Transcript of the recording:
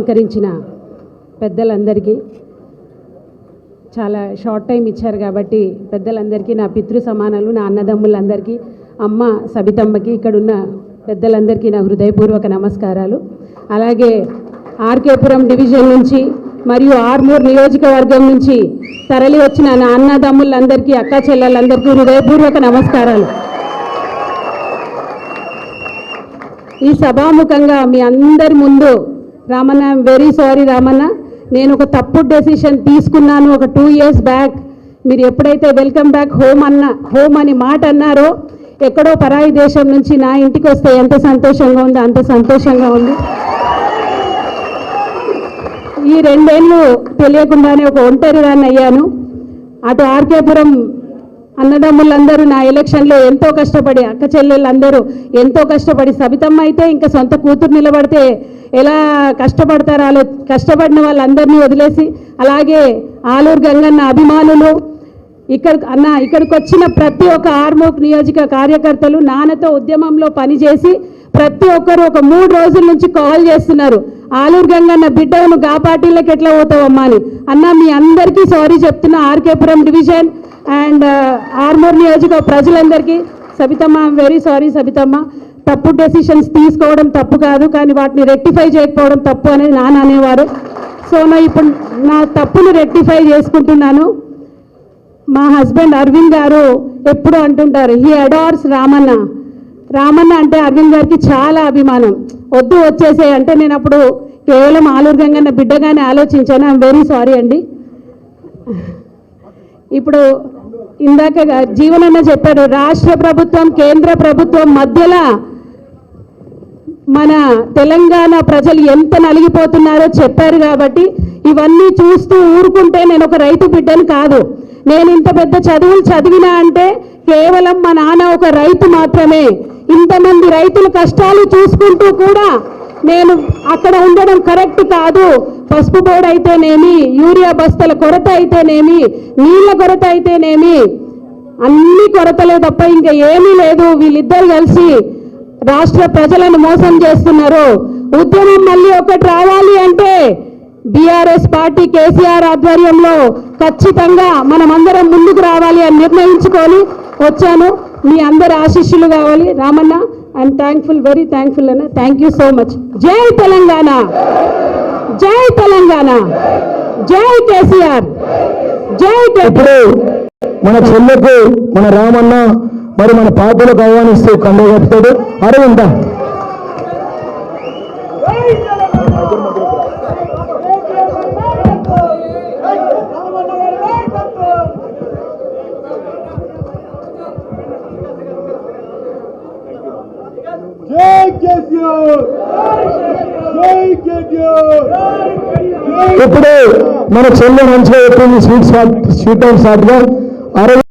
అలంకరించిన పెద్దలందరికీ చాలా షార్ట్ టైం ఇచ్చారు కాబట్టి పెద్దలందరికీ నా పితృ సమానాలు నా అన్నదమ్ములందరికీ అమ్మ సబితమ్మకి ఇక్కడున్న పెద్దలందరికీ నా హృదయపూర్వక నమస్కారాలు. అలాగే ఆర్కేపురం డివిజన్ నుంచి మరియు ఆర్మూర్ నియోజకవర్గం నుంచి తరలి వచ్చిన నా అన్నదమ్ములందరికీ అక్క చెల్లెలందరికీ హృదయపూర్వక నమస్కారాలు. ఈ సభాముఖంగా మీ అందరి ముందు రామన్న వెరీ సారీ రామన్న. నేను ఒక తప్పుడు డెసిషన్ తీసుకున్నాను ఒక టూ ఇయర్స్ బ్యాక్ మీరు ఎప్పుడైతే వెల్కమ్ బ్యాక్ హోమ్ అన్న హోమ్ అని మాట అన్నారో ఎక్కడో పరాయి దేశం నుంచి నా ఇంటికి వస్తే ఎంత సంతోషంగా ఉందో అంత సంతోషంగా ఉంది. ఈ రెండేళ్ళు తెలియకుండానే ఒక ఒంటరి దాన్ని అయ్యాను. అటు ఆర్కేపురం అన్నదమ్ములందరూ నా ఎలక్షన్లో ఎంతో కష్టపడి అక్క చెల్లెళ్ళందరూ ఎంతో కష్టపడి సబితమ్మ అయితే ఇంకా సొంత కూతురు నిలబడితే ఎలా కష్టపడతారు ఆలో కష్టపడిన వాళ్ళందరినీ వదిలేసి అలాగే ఆలూరు గంగన్న అభిమానులు ఇక్కడ అన్న ఇక్కడికి వచ్చిన ప్రతి ఒక్క ఆర్మోక్ నియోజక కార్యకర్తలు నాన్నతో ఉద్యమంలో పనిచేసి ప్రతి ఒక్కరు ఒక మూడు రోజుల నుంచి కాల్ చేస్తున్నారు. ఆలూరు గంగన్న బిడ్డను గా పార్టీలకు ఎట్లా పోతావమ్మా అని. అన్న మీ అందరికీ సారీ చెప్తున్నా ఆర్కేపురం డివిజన్ అండ్ ఆర్మూర్ నియోజక ప్రజలందరికీ సబితమ్మ వెరీ సారీ సబితమ్మ. తప్పు డెసిషన్స్ తీసుకోవడం తప్పు కాదు కానీ వాటిని రెక్టిఫై చేయకపోవడం తప్పు అనేది నాన్న అనేవారు. సో నా ఇప్పుడు నా తప్పును రెక్టిఫై చేసుకుంటున్నాను. మా హస్బెండ్ అరవింద్ గారు ఎప్పుడు అంటుంటారు హీ అడార్స్ రామన్న. రామన్న అంటే అరవింద్ గారికి చాలా అభిమానం. వద్దు వచ్చేసే అంటే నేను అప్పుడు కేవలం ఆలూరు గంగన్న బిడ్డగానే ఆలోచించాను. ఐఎమ్ వెరీ సారీ అండి. ఇప్పుడు ఇందాక జీవనన్న చెప్పాడు రాష్ట్ర ప్రభుత్వం కేంద్ర ప్రభుత్వం మధ్యలో మన తెలంగాణ ప్రజలు ఎంత నలిగిపోతున్నారో చెప్పారు కాబట్టి ఇవన్నీ చూస్తూ ఊరుకుంటే నేను ఒక రైతు బిడ్డను కాదు. నేను ఇంత పెద్ద చదువులు చదివినా అంటే కేవలం మా నాన్న ఒక రైతు మాత్రమే. ఇంతమంది రైతుల కష్టాలు చూసుకుంటూ కూడా నేను అక్కడ ఉండడం కరెక్ట్ కాదు. పసుపు బోర్డు అయితేనేమి యూరియా బస్తల కొరత అయితేనేమి నీళ్ళ కొరత అయితేనేమి అన్ని కొరతలే తప్ప ఇంకా ఏమీ లేదు. వీళ్ళిద్దరు కలిసి రాష్ట్ర ప్రజలను మోసం చేస్తున్నారు. ఉద్యమం మళ్ళీ ఒకటి రావాలి అంటే బీఆర్ఎస్ పార్టీ కేసీఆర్ ఆధ్వర్యంలో ఖచ్చితంగా మనమందరం ముందుకు రావాలి అని నిర్ణయించుకొని వచ్చాను. మీ అందరి ఆశీస్సులు కావాలి. Ramanna I'm thankful very thankful అన్న. థ్యాంక్ యూ సో మచ్ జై తెలంగాణ. జై తెలంగాణ. జై కేసీఆర్. జై కేసీఆర్. ఇప్పుడు మన చెల్లెకు మన రామన్న మరి మన పాపలకు ఆహ్వానిస్తూ కండ కప్పుతాడు అరవింద. జై కేసీఆర్. జై కేటీఆర్ ఇప్పుడు మన చెల్లె మంచిగా చెప్పింది స్వీట్ స్వీట్ అండ్ షార్ట్ అరవై